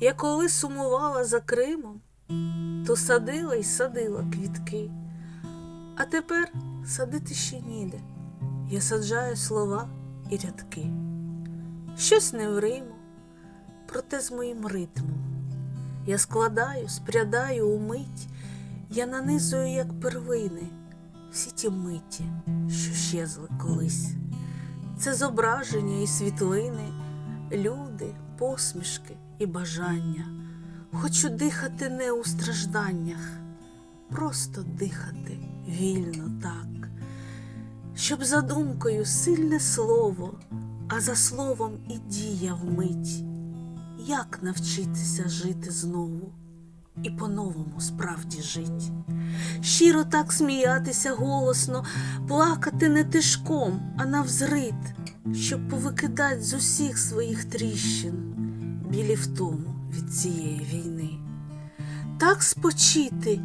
Я коли сумувала за Кримом, то садила й садила квітки. А тепер садити ще ніде. Я саджаю слова і рядки. Щось не в Риму, проте з моїм ритмом. Я складаю, спрядаю у мить, я нанизую, як первини, всі ті миті, що щезли колись. Це зображення і світлини, люди, посмішки і бажання. Хочу дихати не у стражданнях, просто дихати вільно так, щоб за думкою сильне слово, а за словом і дія вмить. Як навчитися жити знову і по-новому справді жить? Щиро так сміятися голосно, плакати не тишком, а навзрит, щоб повикидать з усіх своїх тріщин білі втому від цієї війни. Так спочити,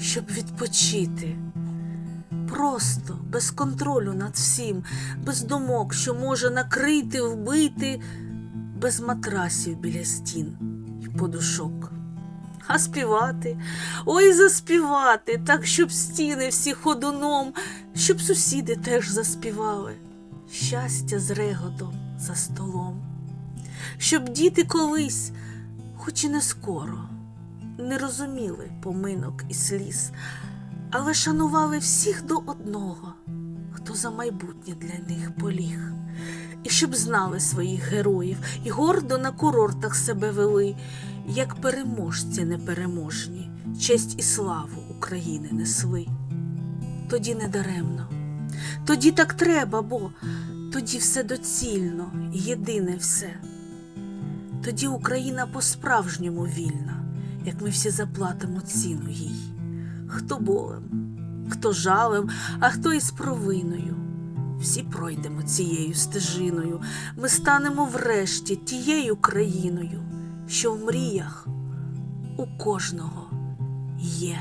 щоб відпочити. Просто, без контролю над всім, без думок, що може накрити, вбити, без матрасів біля стін і подушок. А співати, ой, заспівати, так, щоб стіни всі ходуном, щоб сусіди теж заспівали. Щастя з реготом за столом. Щоб діти колись, хоч і не скоро, не розуміли поминок і сліз, але шанували всіх до одного, хто за майбутнє для них поліг. І щоб знали своїх героїв і гордо на курортах себе вели, як переможці непереможні, честь і славу України несли. Тоді не даремно, тоді так треба, бо тоді все доцільно єдине все. Тоді Україна по-справжньому вільна, як ми всі заплатимо ціну їй. Хто болем, хто жалем, а хто із провиною. Всі пройдемо цією стежиною, ми станемо врешті тією країною, що в мріях у кожного є.